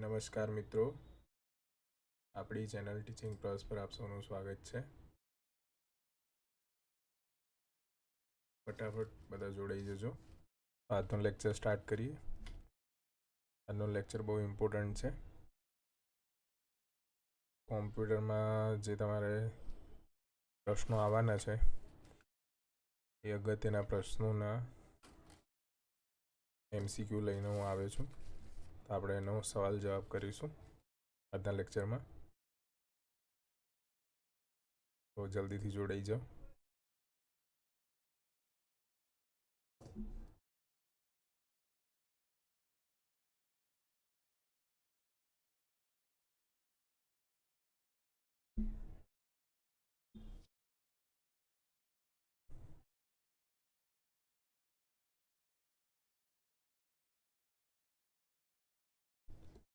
નમસ્કાર મિત્રો. આપણી ચેનલ ટીચિંગ પ્લસ પર આપ સૌનું સ્વાગત છે. ફટાફટ બધા જોડાઈ જજો. આજનો લેક્ચર સ્ટાર્ટ કરીએ. આજનો લેક્ચર બહુ ઇમ્પોર્ટન્ટ છે. કોમ્પ્યુટરમાં જે તમારે પ્રશ્નો આવવાના છે, એ અગત્યના પ્રશ્નોના એમસીક્યુ લઈને હું આવ્યો છું. આપણે એનો સવાલ જવાબ કરીશું આજના લેક્ચરમાં તો જલ્દીથી જોડાઈ જાઓ.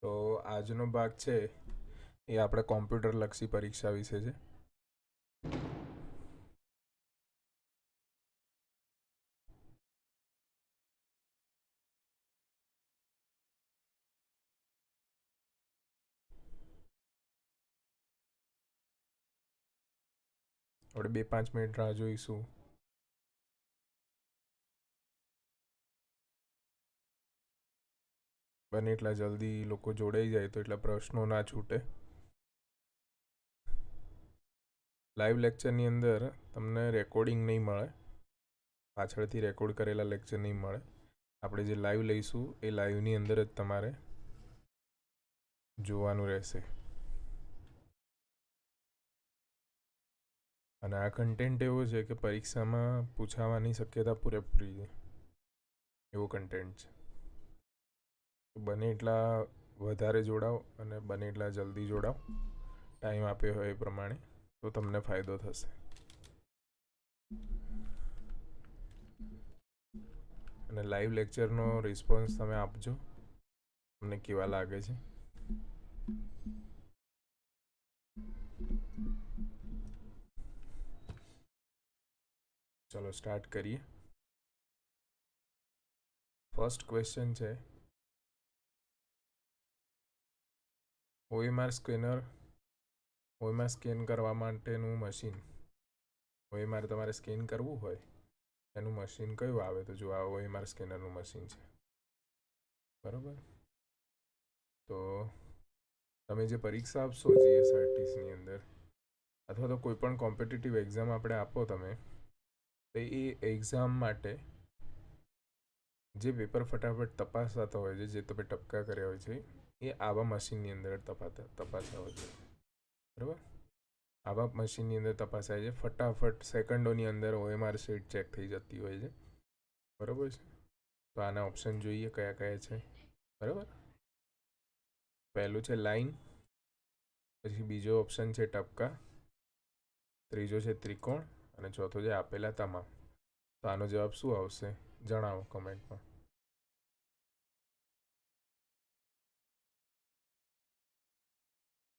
તો આજનો ભાગ છે એ આપણે કોમ્પ્યુટર લક્ષી પરીક્ષા વિશે છે. આપણે બે પાંચ મિનિટ રાહ જોઈશું. બને એટલા જલ્દી લોકો જોડાઈ જાય તો એટલા પ્રશ્નો ના છૂટે. લાઈવ લેક્ચરની અંદર તમને રેકોર્ડિંગ નહીં મળે. પાછળથી રેકોર્ડ કરેલા લેક્ચર નહીં મળે. આપણે જે લાઈવ લઈશું એ લાઈવની અંદર જ તમારે જોવાનું રહેશે. અને આ કન્ટેન્ટ એવો છે કે પરીક્ષામાં પૂછાવાની શક્યતા પૂરેપૂરી છે. એવો કન્ટેન્ટ છે. બને એટલા વધારે જોડાઓ અને બને એટલા જલ્દી જોડાઓ. ટાઈમ આપ્યો હોય એ પ્રમાણે તો તમને ફાયદો થશે. અને લાઈવ લેક્ચરનો રિસ્પોન્સ તમે આપજો. તમને કેવા લાગે છે? ચલો સ્ટાર્ટ કરીએ. ફર્સ્ટ ક્વેશ્ચન છે ઓએમઆર સ્કેનર ઓએમઆર સ્કેન કરવા માટેનું મશીન. ઓએમઆર તમારે સ્કેન કરવું હોય, એનું મશીન કયું આવે તો જો આ ઓએમઆર સ્કેનરનું મશીન છે. બરાબર? તો તમે જે પરીક્ષા આપશો જીએસઆરટીસની અંદર, અથવા તો કોઈ પણ કોમ્પિટિટિવ એક્ઝામ આપણે આપો તમે, તો એ એક્ઝામ માટે જે પેપર ફટાફટ તપાસાતા હોય છે, જે તમે ટપકા કર્યા હોય છે એ આવા મશીનની અંદર તપાતા હોય છે બરાબર? આવા મશીનની અંદર તપાસાય છે. ફટાફટ સેકન્ડોની અંદર ઓએમઆર શીટ ચેક થઈ જતી હોય છે. બરાબર છે? તો આના ઓપ્શન જોઈએ કયા કયા છે. બરાબર? પહેલું છે લાઈન પછી બીજો ઓપ્શન છે ટપકા, ત્રીજો છે ત્રિકોણ, અને ચોથો છે આપેલા તમામ. તો આનો જવાબ શું આવશે? જણાવો કમેન્ટમાં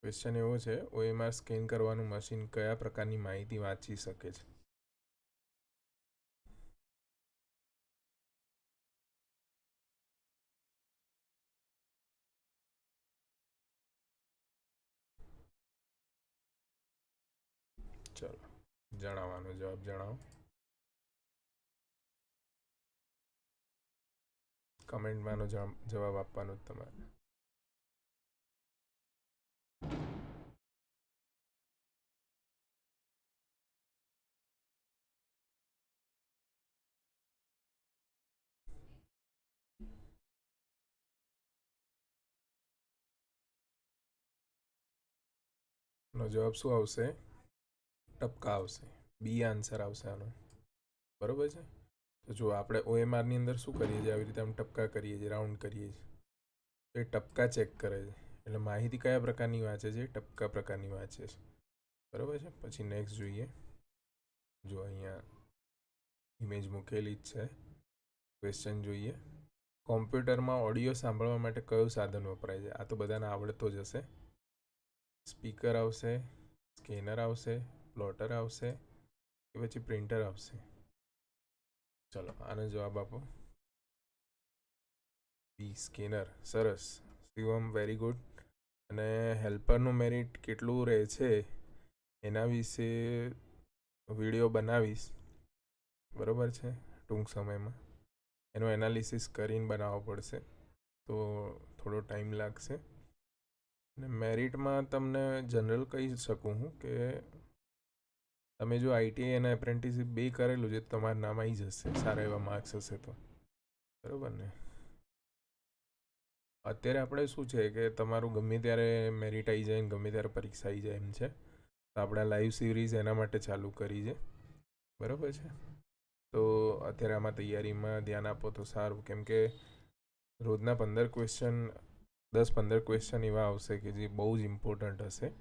ક્વેશ્ચન એવો છે ઓએમઆર સ્કેન કરવાનું મશીન કયા પ્રકારની માહિતી વાંચી શકે છે? ચલો, જણાવવાનો જવાબ જણાવો. કમેન્ટમાંનો જવાબ આપવાનો તમારે. નો જવાબ શું આવશે? ટપકા આવશે. બી આન્સર આવશે આનો. બરાબર છે? તો જો આપણે ઓએમઆરની અંદર શું કરીએ છીએ? આવી રીતે આમ ટપકા કરીએ છીએ રાઉન્ડ કરીએ છીએ. તો એ ટપકા ચેક કરે છે. એટલે માહિતી કયા પ્રકારની વાંચે છે? ટપકા પ્રકારની વાંચે છે. બરાબર છે? પછી નેક્સ્ટ જોઈએ. જો અહીંયા ઇમેજ મૂકેલી જ છે. ક્વેશ્ચન જોઈએ. કોમ્પ્યુટરમાં ઓડિયો સાંભળવા માટે કયું સાધન વપરાય છે? આ તો બધાને આવડતો જ હશે. સ્પીકર આવશે, સ્કેનર આવશે, પ્લોટર આવશે કે પછી પ્રિન્ટર આવશે? ચલો, આનો જવાબ આપો. B scanner. સરસ. શિવમ વેરી ગુડ અને હેલ્પરનું મેરિટ કેટલું રહે છે? એના વિશે વીડિયો બનાવીશ. બરાબર છે? ટૂંક સમયમાં. એનું એનાલિસિસ કરીને બનાવવો પડશે. તો થોડો ટાઈમ લાગશે. અને મેરિટમાં તમને જનરલ કહી શકું હું કે તમે જો આઈટીઆઈ અને એપ્રેન્ટિસશીપ બે કરેલું છે તમારું નામ આવી જશે, સારા એવા માર્ક્સ હશે તો. બરાબર ને? અત્યારે આપણે શું છે કે તમારું ગમે ત્યારે મેરિટ આવી જાય ગમે ત્યારે પરીક્ષા આવી જાય એમ છે, તો આપણે લાઈવ સિરીઝ એના માટે ચાલુ કરી છે. બરાબર છે? તો અત્યારે આમાં તૈયારીમાં ધ્યાન આપો તો સારું, કેમ કે રોજના પંદર ક્વેશ્ચન દસ પંદર ક્વેશ્ચન એવા આવશે કે જે બહુ જ ઇમ્પોર્ટન્ટ હશે.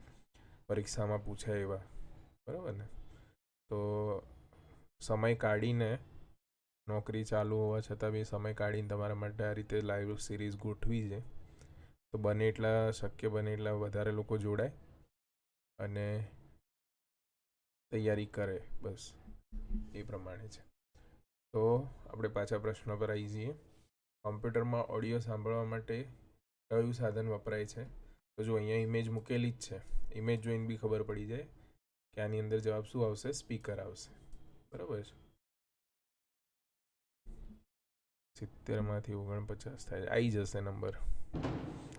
પરીક્ષામાં પૂછાય એવા. બરાબર ને? તો સમય કાઢીને નોકરી ચાલુ હોવા છતાં બી સમય કાઢીને તમારા માટે આ રીતે લાઈવ સિરીઝ ગોઠવી છે. તો બને એટલા શક્ય, બને એટલા વધારે લોકો જોડાય અને તૈયારી કરે બસ. એ પ્રમાણે છે. તો આપણે પાછા પ્રશ્નો પર આવી જઈએ. કોમ્પ્યુટરમાં ઓડિયો સાંભળવા માટે કયું સાધન વપરાય છે? તો જો અહીંયા ઇમેજ મૂકેલી જ છે. ઇમેજ જોઈને બી ખબર પડી જાય કે આની અંદર જવાબ શું આવશે? સ્પીકર આવશે. બરાબર છે? સિત્તેરમાંથી ઓગણપચાસ થાય આવી જશે નંબર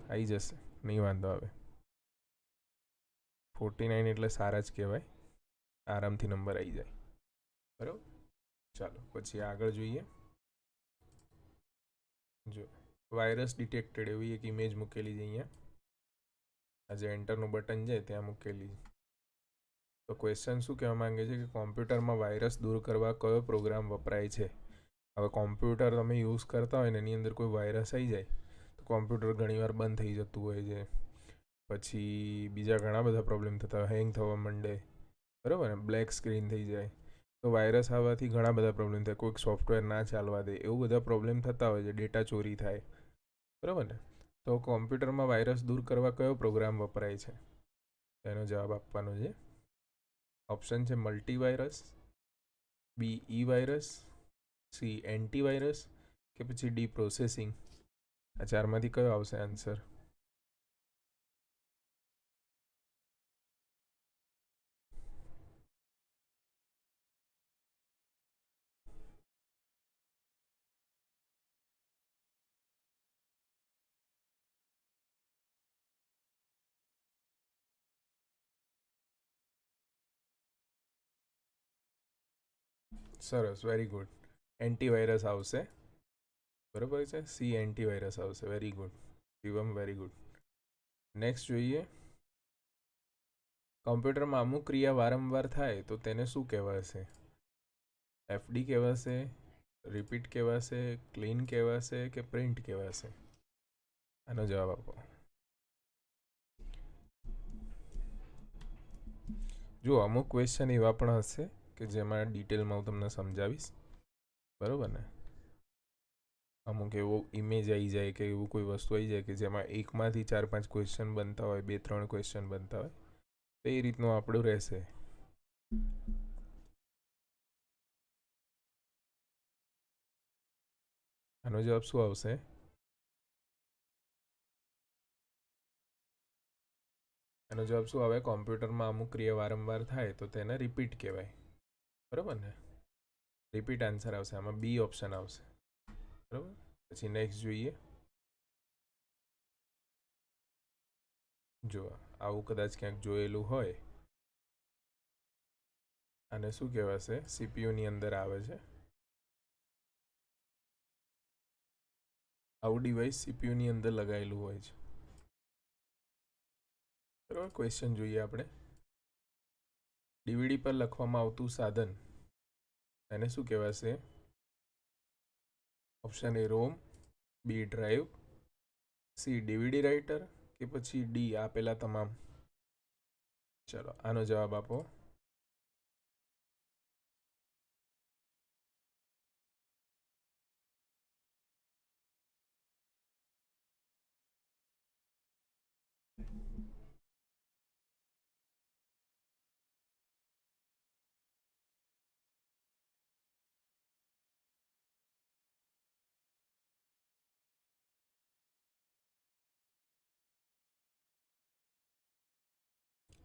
આવી જશે. નહીં વાંધો આવે. ફોર્ટી નાઇન એટલે સારા જ કહેવાય. આરામથી નંબર આવી જાય. બરાબર? ચાલો, પછી આગળ જોઈએ. જો વાયરસ ડિટેક્ટેડ એવી એક ઇમેજ મૂકેલી છે અહીંયા. આ જે એન્ટરનું બટન છે ત્યાં મૂકેલી તો ક્વેશ્ચન શું કહેવા માંગે છે કે કોમ્પ્યુટરમાં વાયરસ દૂર કરવા કયો પ્રોગ્રામ વપરાય છે? હવે કોમ્પ્યુટર તમે યુઝ કરતા હોય ને એની અંદર કોઈ વાયરસ આવી જાય, તો કોમ્પ્યુટર ઘણીવાર બંધ થઈ જતું હોય છે. પછી બીજા ઘણા બધા પ્રોબ્લેમ થતા હોય હેંગ થવા માંડે, બરાબર ને? બ્લેક સ્ક્રીન થઈ જાય. તો વાયરસ આવવાથી ઘણા બધા પ્રોબ્લેમ થાય. કોઈક સોફ્ટવેર ના ચાલવા દે, એવું બધા પ્રોબ્લેમ થતા હોય છે. ડેટા ચોરી થાય. બરાબર ને? તો કોમ્પ્યુટરમાં વાયરસ દૂર કરવા કયો પ્રોગ્રામ વપરાય છે? એનો જવાબ આપવાનો છે. ઓપ્શન છે multivirus B E virus, C antivirus કે પછી ડી પ્રોસેસિંગ. આ ચારમાંથી કયો આવશે આન્સર? સરસ વેરી ગુડ એન્ટીવાયરસ આવશે. બરાબર છે? સી એન્ટીવાયરસ આવશે. Very good Shivam very good next જોઈએ. કોમ્પ્યુટરમાં અમુક ક્રિયા વારંવાર થાય, તો તેને શું કહેવાશે? એફડી કહેવાશે રિપીટ કહેવાશે ક્લીન કહેવાશે કે પ્રિન્ટ કહેવાશે? આનો જવાબ આપો. જો અમુક ક્વેશ્ચન એવા પણ હશે. કે જેમાં ડિટેલમાં હું તમને સમજાવીશ. બરાબર ને? અમુક એવો ઇમેજ આવી જાય કે એવું કોઈ વસ્તુ આવી જાય કે જેમાં એકમાંથી ચાર પાંચ ક્વેશ્ચન બનતા હોય બે ત્રણ ક્વેશ્ચન બનતા હોય, તો એ રીતનું આપણું રહેશે. આનો જવાબ શું આવશે? એનો જવાબ શું આવે? કોમ્પ્યુટરમાં અમુક ક્રિયા વારંવાર થાય તો તેને રિપીટ કહેવાય. બરાબર ને? રિપીટ આન્સર આવશે, આમાં બી ઓપ્શન આવશે. બરાબર? પછી નેક્સ્ટ જોઈએ. જો, આવું કદાચ ક્યાંક જોયેલું હોય. અને શું કહેવાશે? સીપીયુની અંદર આવે છે. આવું ડિવાઇસ સીપીયુની અંદર લગાવેલું હોય છે. બરાબર? ક્વેશ્ચન જોઈએ આપણે. ડીવીડી પર લખવામાં આવતું સાધન. એને શું કહેવાશે? Option A ROM B drive C DVD writer કે પછી ડી આપેલા તમામ. ચલો, આનો જવાબ આપો.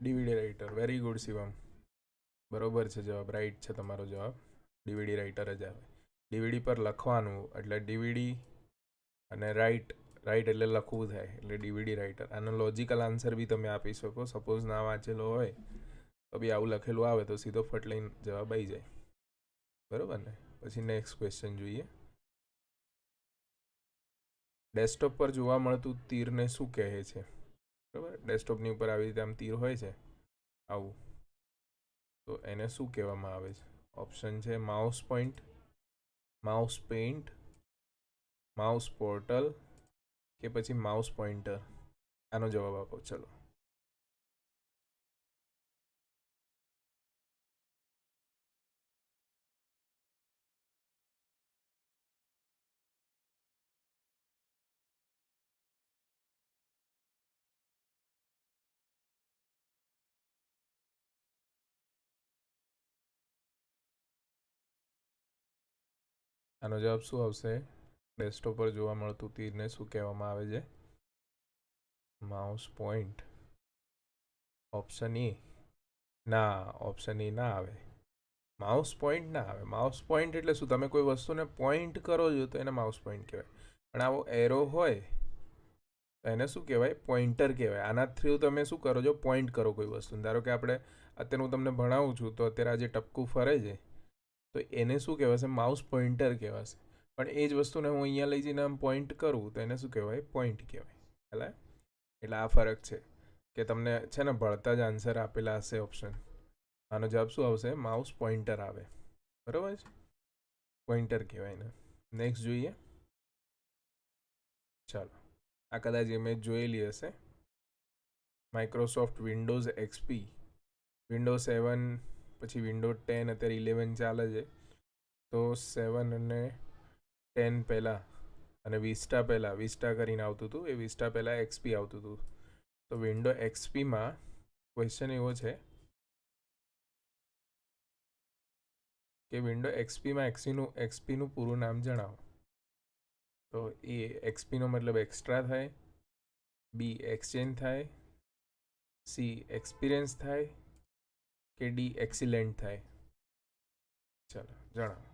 DVD writer. Very good Shivam. બરોબર છે જવાબ. રાઈટ છે તમારો જવાબ. ડીવીડી રાઇટર જ આવે. ડીવીડી પર લખવાનું એટલે ડીવીડી અને રાઇટ રાઇટ એટલે લખવું થાય એટલે ડીવીડી રાઇટર. આનો લોજિકલ આન્સર બી તમે આપી શકો. સપોઝ ના વાંચેલો હોય, તો બી આવું લખેલું આવે તો સીધો ફટ લઈને જવાબ આવી જાય. બરોબર ને? પછી નેક્સ્ટ ક્વેશ્ચન જોઈએ. ડેસ્કટોપ પર જોવા મળતું તીરને શું કહે છે? બરાબર? ડેસ્કટોપની ઉપર આવી રીતે આમ તીર હોય છે, આવું. તો એને શું કહેવામાં આવે છે? ઓપ્શન છે mouse point mouse paint mouse portal કે પછી માઉસ પોઇન્ટર આનો જવાબ આપો, ચલો. આનો જવાબ શું આવશે? ડેસ્કટોપ પર જોવા મળતું તીરને શું કહેવામાં આવે છે? માઉસ પોઈન્ટ ઓપ્શન ઈ ના ઓપ્શન ઈ ના આવે. માઉસ પોઈન્ટ ના આવે. માઉસ પોઈન્ટ એટલે શું? તમે કોઈ વસ્તુને પોઈન્ટ કરો છો તો એને માઉસ પોઈન્ટ કહેવાય. પણ આવો એરો હોય તો એને શું કહેવાય? પોઈન્ટર કહેવાય. આના થ્રુ તમે શું કરો છો? પોઈન્ટ કરો કોઈ વસ્તુ ધારો કે આપણે, અત્યારે હું તમને ભણાવું છું તો અત્યારે આ જે ટપકું ફરે છે તો એને શું કહેવાશે માઉસ પોઈન્ટર કહેવાશે પણ એ જ વસ્તુને હું અહીંયા લઈ જઈને આમ પોઈન્ટ કરું, તો એને શું કહેવાય? પોઈન્ટ કહેવાય. એટલે એટલે આ ફરક છે કે તમને છે ને ભળતા જ આન્સર આપેલા હશે ઓપ્શન આનો જવાબ શું આવશે? માઉસ પોઈન્ટર આવે. બરાબર છે? પોઈન્ટર કહેવાય ને નેક્સ્ટ જોઈએ. ચાલો. આ કદાચ ઇમેજ જોયેલી હશે. Microsoft Windows XP window seven પછી વિન્ડો ટેન અત્યારે ઇલેવન ચાલે છે. તો સેવન અને ટેન પહેલાં અને વિસ્ટા પહેલાં. વિસ્ટા કરીને આવતું હતું. એ વિસ્ટા પહેલાં એક્સપી આવતું હતું. તો વિન્ડો એક્સપીમાં ક્વેશ્ચન એવો છે કે વિન્ડો એક્સપીમાં એક્સપીનું એક્સપીનું પૂરું નામ જણાવો. તો એ એક્સપીનો મતલબ એક્સ્ટ્રા થાય બી એક્સચેન્જ થાય સી એક્સપિરિયન્સ થાય કે ડી એક્સિલેન્ટ થાય. ચાલો જણાવો.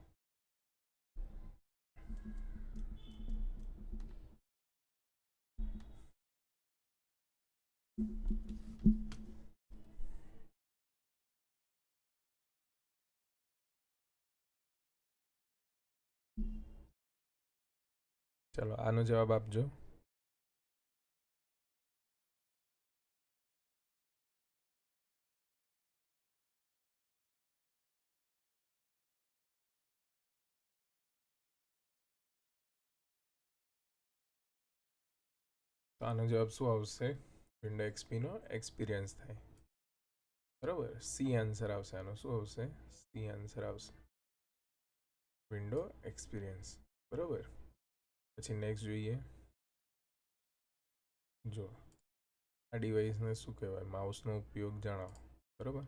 ચલો આનો જવાબ આપજો. આનો જવાબ શું આવશે? વિન્ડો એક્સપીનો એક્સપિરિયન્સ થાય. બરાબર? સી આન્સર આવશે આનો. શું આવશે? સી આન્સર આવશે. વિન્ડો એક્સપિરિયન્સ બરાબર? પછી નેક્સ્ટ જોઈએ. જો, આ ડિવાઇસને શું કહેવાય? માઉસનો ઉપયોગ જણાવો. બરાબર?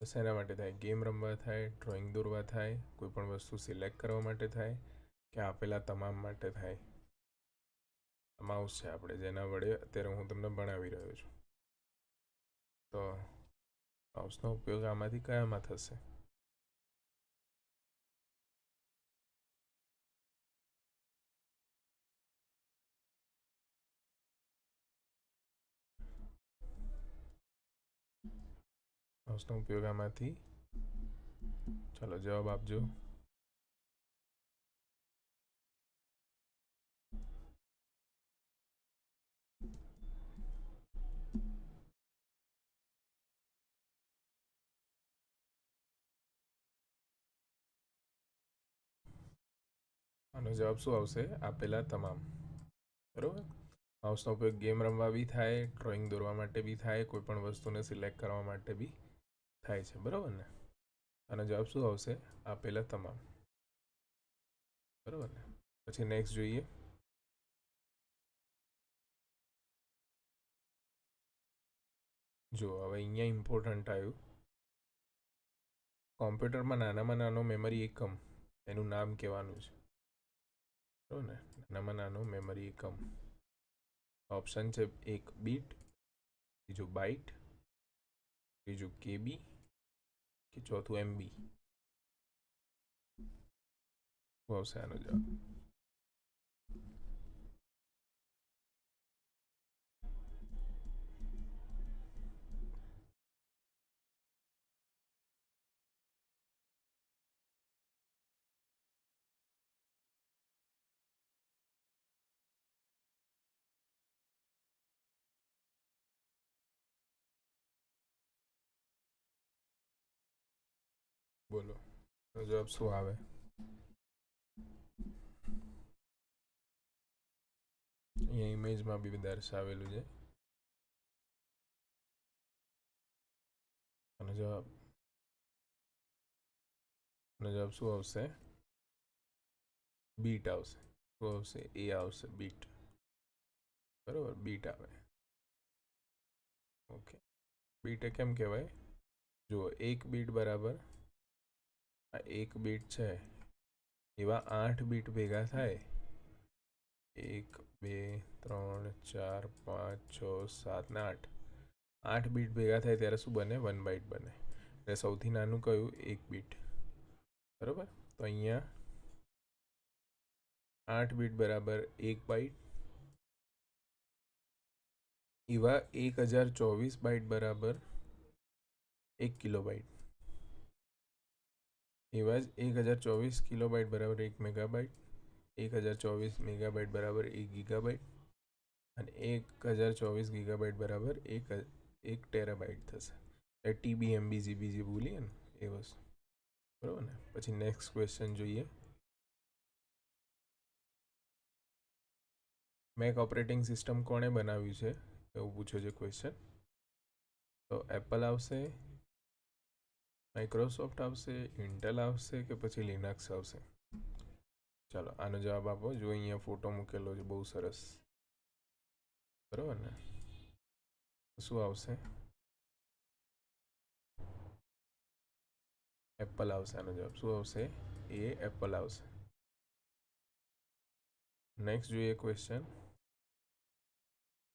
તો શેના માટે થાય? ગેમ રમવા થાય? ડ્રોઈંગ દોરવા થાય? કોઈ પણ વસ્તુ સિલેક્ટ કરવા માટે થાય? કે આપેલા તમામ માટે થાય? માઉસ છે આપણે જેના વડે અત્યારે હું તમને ભણાવી રહ્યો છું તો માઉસનો ઉપયોગ આમાંથી કયામાં થશે માઉસનો ઉપયોગ આમાંથી ચાલો જવાબ આપજો આનો જવાબ શું આવશે? આપેલા તમામ. બરાબર? માઉસનો ઉપયોગ ગેમ રમવા બી થાય, ડ્રોઈંગ દોરવા માટે બી થાય કોઈ પણ વસ્તુને સિલેક્ટ કરવા માટે બી થાય છે. બરાબર ને? આનો જવાબ શું આવશે? આપેલા તમામ. બરાબર ને? પછી નેક્સ્ટ જોઈએ. જો, હવે અહીંયા ઇમ્પોર્ટન્ટ આવ્યું. કોમ્પ્યુટરમાં નાનામાં નાનો મેમરી એકમ, એનું નામ કહેવાનું છે. ને નાનામાં નાનો મેમરી એકમ ઓપ્શન છે એક બીટ, બીજું બાઇટ બીજું કેબી કે ચોથું એમબી આવશે આનો જવાબ. બોલો તો જવાબ શું આવે અહીંયા ઇમેજમાં બી દર્શાવેલું છે અને જવાબ અને જવાબ શું આવશે બીટ આવશે શું આવશે એ આવશે બીટ બરોબર બીટ આવે ઓકે બીટ એ કેમ કહેવાય જુઓ એક બીટ બરાબર આ એક બીટ છે. એવા આઠ બીટ ભેગા થાય. એક, બે, ત્રણ, ચાર, પાંચ, છ, સાત ને આઠ. આઠ બીટ ભેગા થાય ત્યારે શું બને? વન બાઇટ બને. એટલે સૌથી નાનું કયું? એક બીટ. બરાબર? તો અહીંયા આઠ બીટ બરાબર એક બાઇટ એવા એક હજાર ચોવીસ બાઇટ બરાબર એક કિલો બાઇટ એવા જ એક હજાર ચોવીસ કિલોબાઇટ બરાબર એક મેગાબાઇટ એક હજાર ચોવીસ મેગાબાઇટ બરાબર એક ગીગાબાઇટ અને એક હજાર ચોવીસ ગીગાબાઇટ બરાબર એક એક ટેરાબાઇટ થશે એ ટીબી એમબી જીબી જે બોલીએ ને એ વસ્તુ બરાબર ને પછી નેક્સ્ટ ક્વેશ્ચન જોઈએ મેક ઓપરેટિંગ સિસ્ટમ કોણે બનાવ્યું છે એવું પૂછ્યો છે ક્વેશ્ચન તો એપલ આવશે માઇક્રોસોફ્ટ આવશે ઇન્ટેલ આવશે કે પછી લિનક્સ આવશે? ચાલો, આનો જવાબ આપો. જો અહીંયા ફોટો મૂકેલો છે, બહુ સરસ. બરાબર ને? શું આવશે? એપલ આવશે આનો જવાબ. શું આવશે? એ એપલ આવશે. નેક્સ્ટ જોઈએ ક્વેશ્ચન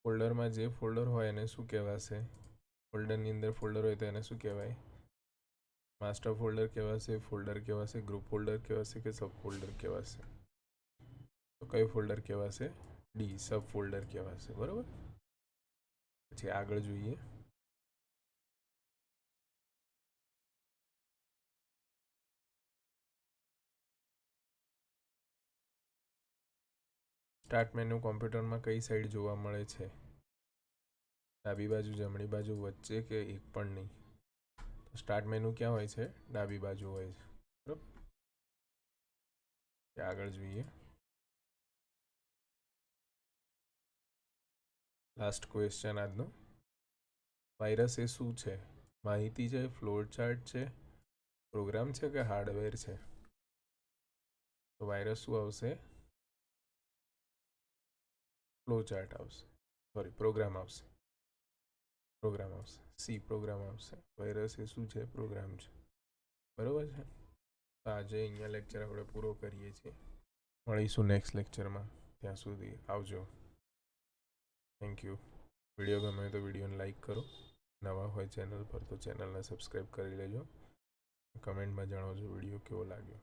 ફોલ્ડરમાં જે ફોલ્ડર હોય એને શું કહેવાશે? ફોલ્ડરની અંદર ફોલ્ડર હોય તો એને શું કહેવાય? માસ્ટર ફોલ્ડર કહેવાશે ફોલ્ડર કહેવાશે ગ્રુપ ફોલ્ડર કહેવાશે કે સબ ફોલ્ડર કહેવાશે તો કયું ફોલ્ડર કહેવાશે ડી સબ ફોલ્ડર કહેવાશે બરાબર? પછી આગળ જોઈએ. સ્ટાર્ટ મેનુ કોમ્પ્યુટરમાં કઈ સાઈડ જોવા મળે છે? ડાબી બાજુ, જમણી બાજુ, વચ્ચે કે એક પણ નહીં? સ્ટાર્ટ મેનુ ક્યાં હોય છે? ડાબી બાજુ હોય છે. બરાબર? આગળ જોઈએ. લાસ્ટ ક્વેશ્ચન આજનો. વાયરસ એ શું છે? માહિતી છે ફ્લોર ચાર્ટ છે પ્રોગ્રામ છે કે હાર્ડવેર છે? તો વાયરસ શું આવશે? ફ્લો ચાર્ટ આવશે. સોરી પ્રોગ્રામ આવશે. પ્રોગ્રામ આવશે સી પ્રોગ્રામ આવશે વાયરસ એ શું છે? પ્રોગ્રામ છે. બરાબર છે? તો આજે અહીંયા લેક્ચર આપણે પૂરો કરીએ છીએ. મળીશું નેક્સ્ટ લેક્ચરમાં ત્યાં સુધી આવજો. થેન્ક યુ વીડિયો ગમે તો વિડીયોને લાઈક કરો. નવા હોય ચેનલ પર તો ચેનલને સબસ્ક્રાઈબ કરી લેજો. કમેન્ટમાં જણાવજો વીડિયો કેવો લાગ્યો.